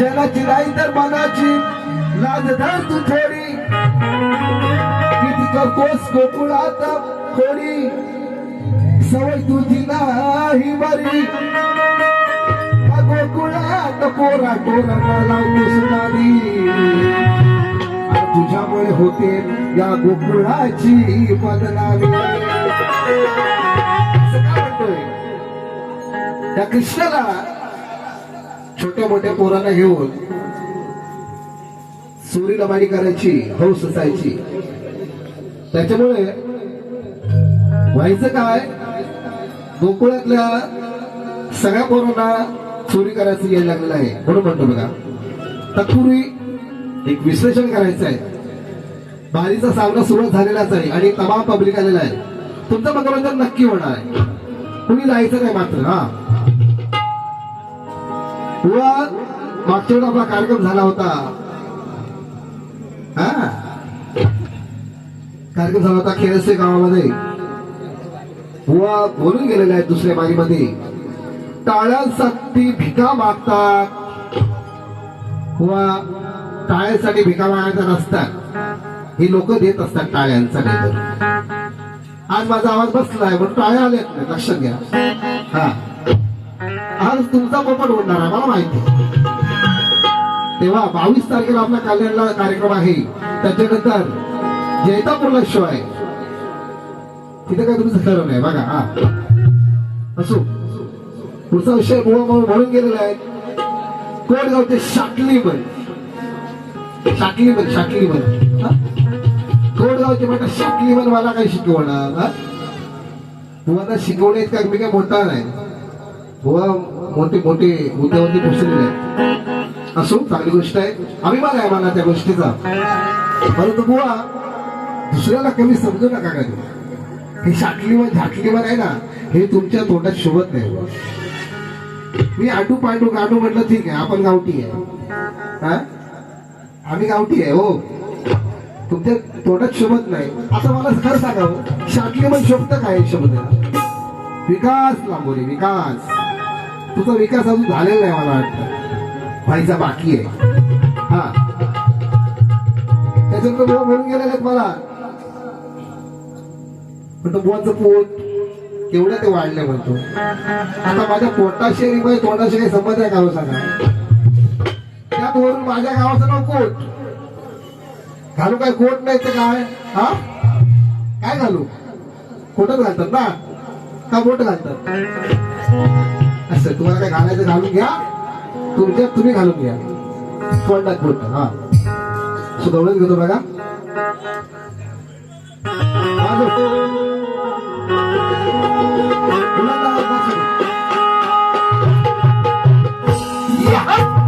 जनाची नाही तर मनाची. लाज धर तू थोडी. किती कोस गोकुळात कोणी. सवय तुझी नाही बरी. गोकुळात पोरा टोरांना लावतोस नारी तुझ्यामुळे होते या गोकुळाची बदनामी त्या कृष्णाला छोट्या मोठ्या पोरांना घेऊन चोरी मारी करायची हौस असायची. त्याच्यामुळे व्हायचं काय? गोकुळातल्या सगळ्या पोरांना चोरी करायचं यायला लागलेलं आहे. म्हणून म्हणतो बघा. तत्पूर्वी एक विश्लेषण करायचं आहे. बारीचा सामना सुरुवात झालेलाच आहे आणि तमाम पब्लिक आलेला आहे. तुमचं मनोरंजन नक्की होणार आहे. कुणी जायचं नाही मात्र हा. मागच्या आपला कार्यक्रम झाला होता. हा? कार्यक्रम झाला होता खेळसे गावामध्ये. व बोलून गेलेले आहेत दुसऱ्या मारीमध्ये टाळ्यांसाठी भिका मागतात. व टाळ्यांसाठी भिका मागायचा नसतात ही लोक देत असतात टाळ्यांसाठी तर आज माझा आवाज बसलाय म्हणून टाळ्या आल्यात. नाही लक्षात घ्या. हा. आज तुमचा पोपट उडणार आहे मला माहिती तेव्हा बावीस तारखेला आपला कल्याणला कार्यक्रम आहे. त्याच्यानंतर जैतापूरला शो आहे. तिथे काय तुमचं ठरवलं नाही बघा हा. असो. पुढचा विषय म्हणून गेलेला आहे. कोटगावचे शाकली बन. शाकली बन शाकली बन. हा? कोटगावचे म्हणतात शाकली बन मला काय शिकवणार? हा? बुवाला शिकवणे इतका मी काय मोठा नाही. बुवा मोठी मोठी उद्यावरती पोचलेले आहेत असो चांगली गोष्ट आहे. अभिमान आहे मला त्या गोष्टीचा. परंतु बुवा दुसऱ्याला कमी समजू नका काय हे शाटलीवर झाटलीवर आहे ना हे तुमच्या तोंडात शोभत नाही. मी आटू पांडू गाडू म्हटलं ठीक आहे आपण गावठी आहे. हा? आम्ही गावठी आहे हो. तुमच्या तोंडात शोभत नाही. आता मला खरं सांगावं हो, शाटली मग शोभतं काय शब्द विकास लांबोली विकास. तुझा विकास अजून झालेला नाही मला वाटतं. व्हायचा बाकी आहे. हा. त्याच्यानंतर बुवा म्हणून गेलेले आहेत मला. म्हणतो बुवाचं पोट केवढं ते वाढलं म्हणतो. आता माझ्या पोटाशी आणि माझ्या तोंडाशी काही संबंध आहे का हो सांगा? त्यात वरून माझ्या गावाचं नाव कोट. घालू काय कोट नाही तर काय? हा? काय घालू? कोटच घालतात ना? का बोट घालतात? असं तुम्हाला काय घालायचं घालून घ्या. तुमच्या तुम्ही घालून घ्या. तोंडात बोट हा. सुधवळच घेतो बघा. Yeah.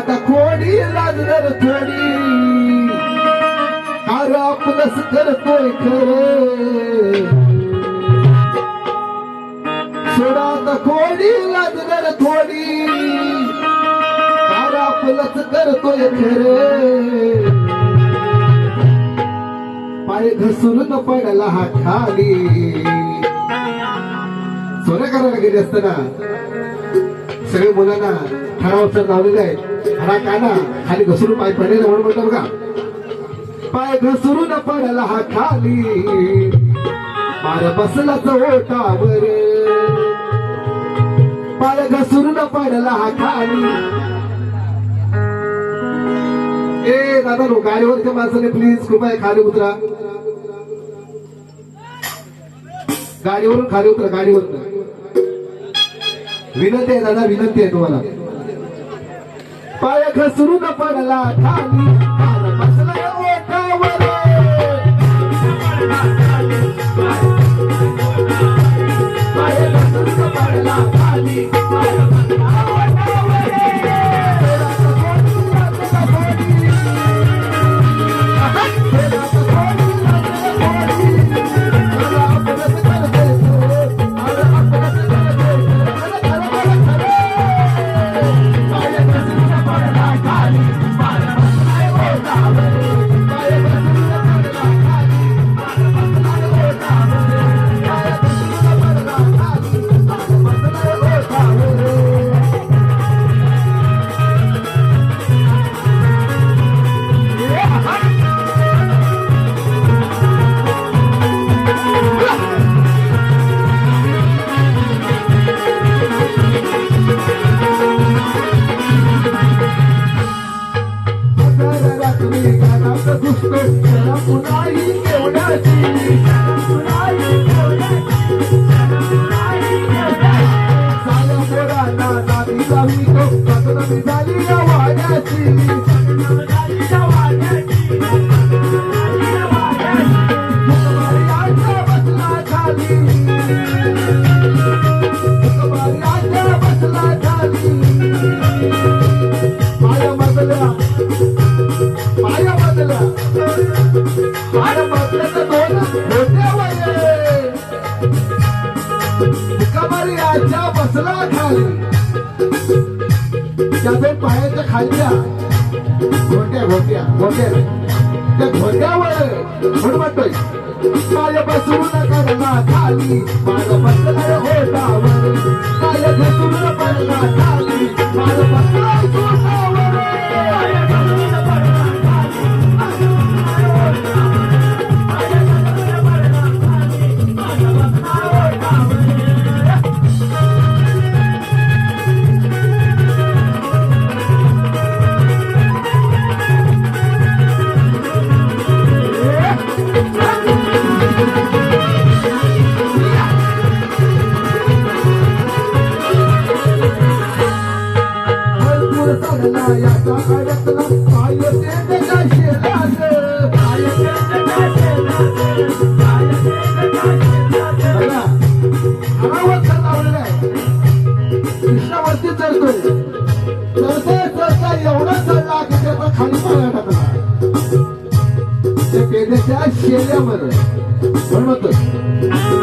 आता कोणी लाजदर थोडी अरे आपलंच करतोय खर. सोडा आता कोणी लाजदर थोडी अरे आपलंच करतोय खर. पाय घसरून पडला हा खाली. चोऱ्या करायला गेले असताना सगळे मुलांना ठराव सर लावलेले आहेत हरा काना खाली घसरून पाय पडेल म्हणून म्हटलं बघा. पाय घसरून पडला हा खाली. मार बसला ओटावर पाय घसरून पडला हा खाली. ए दादा नो गाडीवरच्या माणसाने प्लीज कृपया खाली उतरा. गाडीवरून खाली उतरा गाडीवरून. विनंती आहे दादा विनंती आहे तुम्हाला. पाय घसरून पडला खाली. बसला ओठावर. पाय घसरून पडला खाली. बसला खाली त्याचे दोन पायाच्या खालच्या घोट्या घोट्या घोट्या. त्या घोट्यावर म्हणून म्हणतोय माय बसून करला खाली माझं बसला होटावर काय बसून पडला खाली माझं बसला होटावर त्या पेंड्याच्या शेल्यावर म्हणून